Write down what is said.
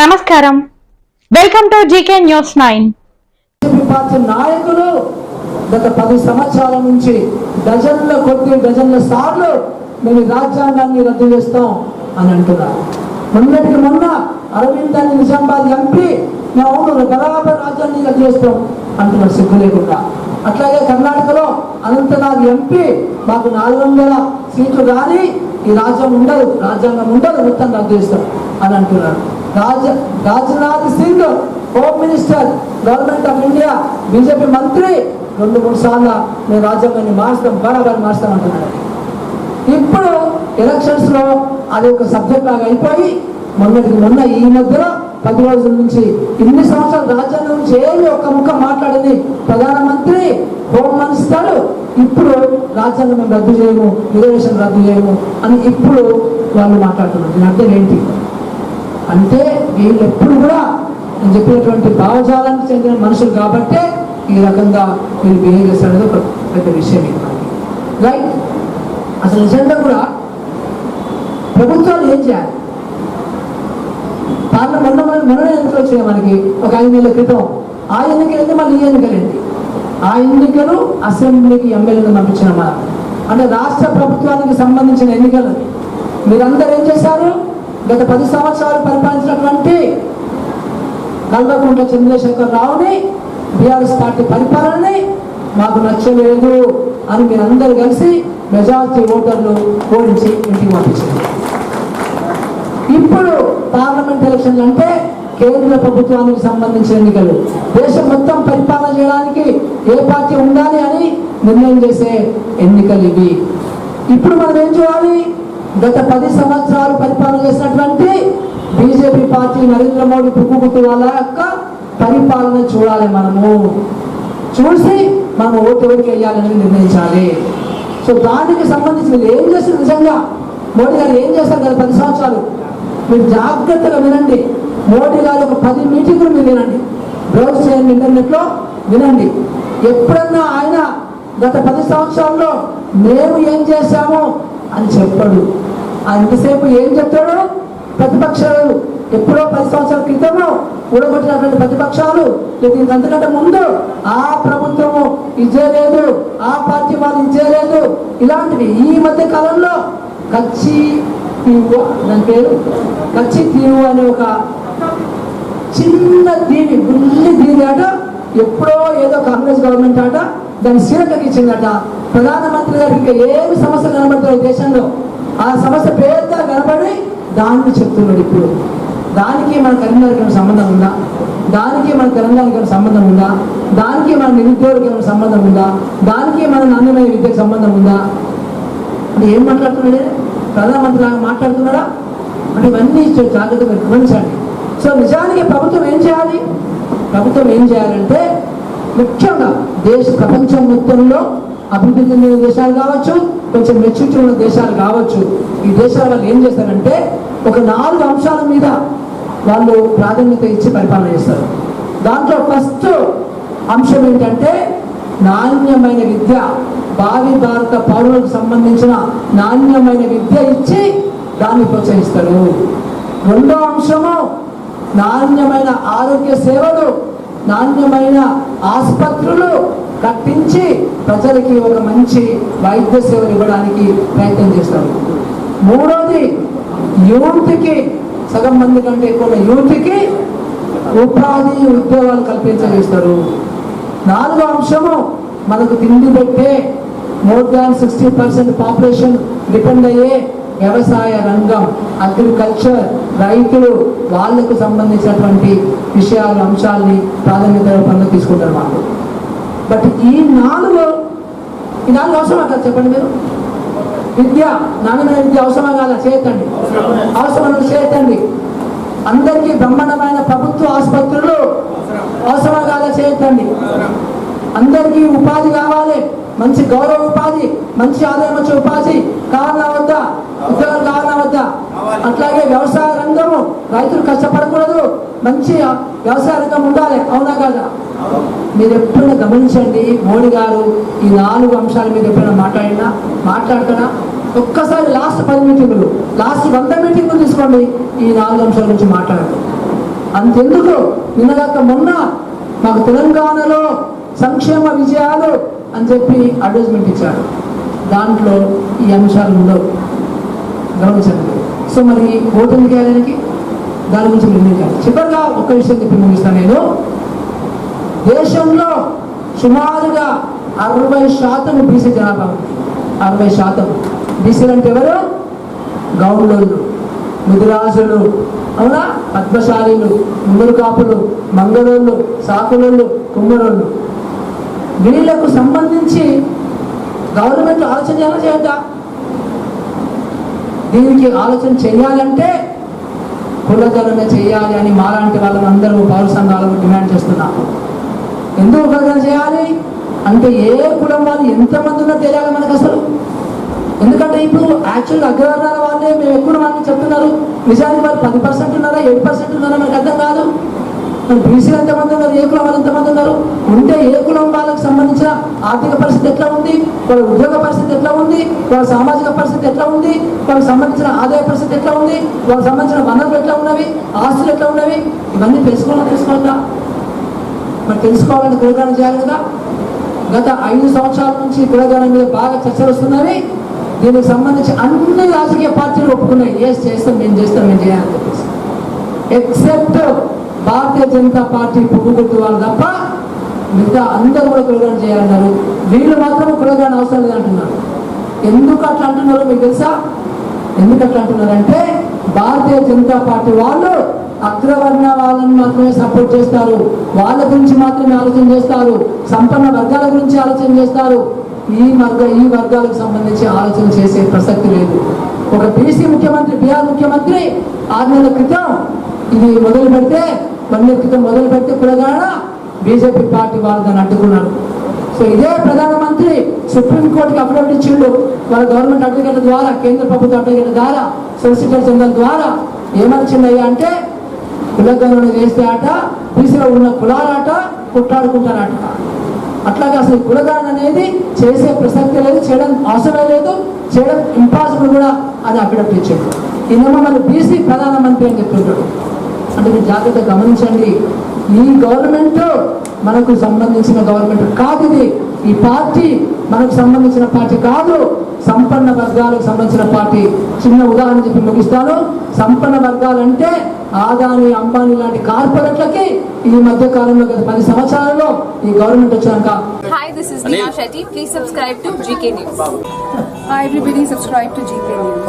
నమస్కారం. Welcome to GK news nine నాయకులు గత పది సంవత్సరాల నుంచి డజన్ల కొద్ది డజన్ల సార్లు మేము రాజ్యాంగాన్ని రద్దు చేస్తాం అని అంటున్నారు. మొన్నటికి మొన్న అరవింద్ అని నిజామాబాద్ ఎంపీ మేము అవును బరాబర్ రాజ్యాన్ని రద్దు చేస్తాం అంటున్నారు సిగ్గు లేకుండా. అట్లాగే కర్ణాటకలో అనంతనాగ్ ఎంపీ మాకు నాలుగు వందల సీట్లు కానీ ఈ రాజ్యం ఉండదు రాజ్యాంగం ఉండదు మొత్తం రద్దు చేస్తాం అని అంటున్నారు. Raja Rajnath Singh home minister government of India BJP మంత్రి. రెండు మూడు సార్లు నేను రాజ్యాంగాన్ని మార్చడం బరాబర్ మార్చడం అంటున్నారు ఇప్పుడు ఎలక్షన్స్లో అది ఒక సబ్జెక్ట్ లాగా అయిపోయి మొన్నటికి మొన్న ఈ మధ్యలో పది రోజుల నుంచి ఇన్ని సంవత్సరాలు రాజ్యాంగం నుంచి ఏమి ఒక్క ముక్క మాట్లాడింది ప్రధానమంత్రి హోమ్ మినిస్టర్ ఇప్పుడు రాజ్యాంగం మేము రద్దు చేయము రిజర్వేషన్ రద్దు చేయము అని ఇప్పుడు వాళ్ళు మాట్లాడుతున్నారు. దీని అర్థం ఏంటి? అంటే వీళ్ళు ఎప్పుడు కూడా నేను చెప్పినటువంటి భావజాలానికి చెందిన మనుషులు కాబట్టే ఈ రకంగా వీళ్ళు బిహేవ్ చేస్తారనేది ఒక పెద్ద విషయం ఇది. రైట్ అసలు నిజంగా కూడా ప్రభుత్వాలు ఏం చేయాలి? పార్లమెంట్ మొన్న మొన్న మొన్న ఎన్నికలు వచ్చాయి మనకి? ఒక ఐదు నెలల క్రితం. ఆ ఎన్నికలు మళ్ళీ ఈ ఎన్నికలేంటి ఆ ఎన్నికలు అసెంబ్లీకి ఎమ్మెల్యేలు పంపించిన మన అంటే రాష్ట్ర ప్రభుత్వానికి సంబంధించిన ఎన్నికలు. మీరందరూ ఏం చేశారు? గత పది సంవత్సరాలు పరిపాలించినటువంటి కల్వకుంట్ల చంద్రశేఖర్ రావుని బీఆర్ఎస్ పార్టీ పరిపాలనని మాకు నచ్చలేదు అని మీరందరూ కలిసి మెజార్టీ ఓటర్లు ఓడించి ఇంటికి పంపించారు. ఇప్పుడు పార్లమెంట్ ఎలక్షన్లు అంటే కేంద్ర ప్రభుత్వానికి సంబంధించిన ఎన్నికలు. దేశం మొత్తం పరిపాలన చేయడానికి ఏ పార్టీ ఉండాలి అని నిర్ణయం చేసే ఎన్నికలు ఇవి. ఇప్పుడు మనం ఏం చేయాలి గత పది సంవత్సరాలు పరిపాలన చేసినటువంటి బీజేపీ పార్టీ నరేంద్ర మోడీ పుట్టుకుట్టు వాళ్ళ యొక్క పరిపాలన చూడాలి మనము. చూసి మనం ఓటు ఎవరికి వేయాలని నిర్ణయించాలి. సో దానికి సంబంధించి మీరు ఏం చేస్తారు నిజంగా? మోడీ గారు ఏం చేస్తారు కదా పది సంవత్సరాలు? మీరు జాగ్రత్తగా వినండి. మోడీ గారు ఒక పది మీటింగులు మీరు వినండి. బ్రౌజ్ చేయండి ఇంటర్నెట్లో వినండి. ఎప్పుడన్నా ఆయన గత పది సంవత్సరాల్లో మేము ఏం చేశాము అని చెప్పాడు. అంతసేపు ఎంతసేపు ఏం చెప్తాడు? ప్రతిపక్షాలు. ఎప్పుడో పది సంవత్సరాల క్రితమో ఊడగొట్టినటువంటి ప్రతిపక్షాలు. దీనికి అంతకంటే ముందు ఆ ప్రభుత్వము ఇచ్చేయలేదు ఆ పార్టీ వాళ్ళు ఇచ్చేయలేదు ఇలాంటివి ఈ మధ్య కాలంలో కచ్చి తీవు దాని పేరు? కచ్చి తీవు అనే ఒక చిన్న దీవి బుల్లి దీవి అట ఎప్పుడో ఏదో కాంగ్రెస్ గవర్నమెంట్ అట దాన్ని సీరకకి ఇచ్చిందట ప్రధానమంత్రి గారికి ఇంకా ఏమి సమస్య కనబడుతున్నాయి దేశంలో. ఆ సమస్య పేరుగా కనబడి దాన్ని చెప్తున్నాడు ఇప్పుడు. దానికి మన కరీంనగర్కి సంబంధం ఉందా? దానికి మన తెలంగాణకి సంబంధం ఉందా? దానికి మన నిరుద్యోగికి సంబంధం ఉందా? దానికి మన నాణ్యమైన విద్యకు సంబంధం ఉందా? అంటే ఏం మాట్లాడుతున్నాడే? ప్రధానమంత్రి లాగా మాట్లాడుతున్నాడా? అంటే ఇవన్నీ జాగ్రత్తగా గమనించండి. సో నిజానికి ప్రభుత్వం ఏం చేయాలి? ప్రభుత్వం ఏం చేయాలంటే ముఖ్యంగా దేశ ప్రపంచం మొత్తంలో అభివృద్ధి చెందిన దేశాలు కావచ్చు కొంచెం మెచ్యూరిటీ ఉన్న దేశాలు కావచ్చు ఈ దేశాల వాళ్ళు ఏం చేస్తారంటే ఒక నాలుగు అంశాల మీద వాళ్ళు ప్రాధాన్యత ఇచ్చి పరిపాలన చేస్తారు. దాంట్లో ఫస్ట్ అంశం ఏంటంటే నాణ్యమైన విద్య భావి భారత పౌరులకు సంబంధించిన నాణ్యమైన విద్య ఇచ్చి దాన్ని ప్రోత్సహిస్తారు. రెండో అంశము నాణ్యమైన ఆరోగ్య సేవలు నాణ్యమైన ఆసుపత్రులు కట్టించి ప్రజలకి ఒక మంచి వైద్య సేవలు ఇవ్వడానికి ప్రయత్నం చేస్తారు. మూడోది యూత్కి సగం మంది కంటే ఎక్కువ యూత్కి ఉపాధి ఉద్యోగాలు కల్పించగలుస్తారు నాలుగో అంశము మనకు తిండి పెట్టే more than sixty percent population depend అయ్యే వ్యవసాయ రంగం అగ్రికల్చర్ రైతులు వాళ్ళకు సంబంధించినటువంటి విషయాలు అంశాలని ప్రాధాన్యత పనులు తీసుకుంటారు మాకు బట్ ఈ నాలుగు ఈ నాలుగు అవసరమా కదా? చెప్పండి మీరు. విద్య నాణ్యమైన విద్య అవసరమా కాదా? చేయొద్దండి అవసరమైన చేయొద్దండి అందరికీ బ్రహ్మాండమైన ప్రభుత్వ ఆసుపత్రులు అవసరమా కాదా? చేయొద్దండి అందరికీ ఉపాధి కావాలి. మంచి గౌరవ ఉపాధి మంచి ఆదాయం వచ్చే ఉపాధి కావాలా వద్దా ఉద్యోగాలు కావాలా వద్దా అట్లాగే వ్యవసాయ రంగము రైతులు కష్టపడకూడదు. మంచి వ్యవసాయ రంగం ఉండాలి. అవునా కాదా? మీరు ఎప్పుడైనా గమనించండి మోడీ గారు ఈ నాలుగు అంశాల మీద ఎప్పుడైనా మాట్లాడినా మాట్లాడుతున్నా ఒక్కసారి లాస్ట్ పది మీటింగులు లాస్ట్ వంద మీటింగులు తీసుకోండి ఈ నాలుగు అంశాల గురించి మాట్లాడండి. అంతెందుకు? నిన్నగాక మొన్న మాకు తెలంగాణలో సంక్షేమ విజయాలు అని చెప్పి అడ్వర్టైజ్మెంట్ ఇచ్చారు. దాంట్లో ఈ అంశాలు ఉండవు. గమనించండి. సో మరి ఓటు ఎందుకు వేయడానికి దాని గురించి నిర్ణయించాలి చివరిగా ఒక్క విషయం చెప్పి ముగిస్తాను నేను. దేశంలో సుమారుగా అరవై శాతం బీసీ జనాభా అరవై శాతం. బీసీలు అంటే ఎవరు? గౌండ్లు ముదిరాజులు అవునా? పద్మశాలీలు ముందరు కాపులు మంగళోళ్ళు సాకులోళ్ళు కుమ్మరోళ్ళు. వీళ్ళకు సంబంధించి గవర్నమెంట్ ఆలోచన ఎలా చేయొద్దా? దీనికి ఆలోచన చేయాలంటే కులగణన చేయాలి అని మాలాంటి వాళ్ళని అందరూ పౌర సంఘాలను డిమాండ్ చేస్తున్నాము. ఎందుకు కులగణన చేయాలి? అంటే ఏ కులం వాళ్ళు ఎంతమంది ఉన్నా తెలియాలి మనకు అసలు. ఎందుకంటే ఇప్పుడు యాక్చువల్ అగ్రవర్ణాల వాళ్ళే మేము ఎక్కువ మంది చెప్తున్నారు నిజానికి వాళ్ళు పది పర్సెంట్ ఉన్నారా ఎయిట్ పర్సెంట్ ఉన్నారా మనకు అర్థం కాదు. బీసీలు ఎంతమంది ఉన్నారు? ఏ కులం వాళ్ళు ఎంతమంది ఉన్నారు? ఉంటే ఏ కులం వాళ్ళకి సంబంధించిన ఆర్థిక పరిస్థితి ఎట్లా ఉంది? వాళ్ళ ఉద్యోగ పరిస్థితి ఎట్లా ఉంది? వాళ్ళ సామాజిక పరిస్థితి ఎట్లా ఉంది? వాళ్ళకి సంబంధించిన ఆదాయ పరిస్థితి ఎట్లా ఉంది? వాళ్ళకి సంబంధించిన వనరులు ఎట్లా ఉన్నవి? ఆస్తులు ఎట్లా ఉన్నవి? ఇవన్నీ తెలుసుకోవాలా మరి తెలుసుకోవాలని కులగానం చేయాలి కదా. గత ఐదు సంవత్సరాల నుంచి కులగానం మీద బాగా చర్చలు వస్తున్నవి దీనికి సంబంధించి అన్ని రాజకీయ పార్టీలు ఒప్పుకున్నాయి. ఏ చేస్తాం మేము చేస్తాం మేము చేయాలని చెప్పేసి. ఎక్సెప్ట్ భారతీయ జనతా పార్టీ పువ్వు వాళ్ళు తప్ప మిగతా అందరూ కూడా కులగణ చేయాలన్నారు. వీళ్ళు మాత్రం కులగణ అవసరం లేదంటున్నారు. ఎందుకు అట్లా అంటున్నారో మీకు తెలుసా? ఎందుకు అట్లా అంటున్నారంటే భారతీయ జనతా పార్టీ వాళ్ళు అగ్రవర్ణ వాళ్ళని మాత్రమే సపోర్ట్ చేస్తారు. వాళ్ళ గురించి మాత్రమే ఆలోచన చేస్తారు. సంపన్న వర్గాల గురించి ఆలోచన చేస్తారు. ఈ వర్గ ఈ వర్గాలకు సంబంధించి ఆలోచన చేసే ప్రసక్తి లేదు. ఒక బీసీ ముఖ్యమంత్రి బీహార్ ముఖ్యమంత్రి ఆరు నెలల క్రితం ఇది మొదలు పెడితే వన్ మొదలుపెట్టి మొదలు కులగాడ బీజేపీ పార్టీ వాళ్ళు దాన్ని అడ్డుకున్నారు సో ఇదే ప్రధానమంత్రి సుప్రీంకోర్టుకి అఫిడవిట్ ఇచ్చిండు. వాళ్ళ గవర్నమెంట్ అడ్వకేట్ల ద్వారా కేంద్ర ప్రభుత్వ అడ్వకేట్ల ద్వారా సొలిసిటర్ జనరల్ ద్వారా ఏమర్చిందయ్యా అంటే కులగణన చేస్తే ఆట బీసీలో ఉన్న కులాలాట కొట్లాడుకుంటారట. అట్లాగే అసలు ఈ కులగణన అనేది చేసే ప్రసక్తి లేదు చేయడం అవసరం లేదు చేయడం ఇంపాసిబుల్ కూడా అది అఫిడవిట్ ఇచ్చాడు ఈయనేమో మన బీసీ ప్రధానమంత్రి అని చెప్తుంటాడు. అంటే మీరు జాగ్రత్తగా గమనించండి. ఈ గవర్నమెంట్ మనకు సంబంధించిన గవర్నమెంట్ కాదు ఇది. ఈ పార్టీ మనకు సంబంధించిన పార్టీ కాదు. సంపన్న వర్గాలకు సంబంధించిన పార్టీ. చిన్న ఉదాహరణ చెప్పి ముగిస్తాను. సంపన్న వర్గాలంటే ఆదాని అంబానీ లాంటి కార్పొరేట్లకి ఈ మధ్య కాలంలో గత పది సంవత్సరాలలో ఈ గవర్నమెంట్ వచ్చాక GK News.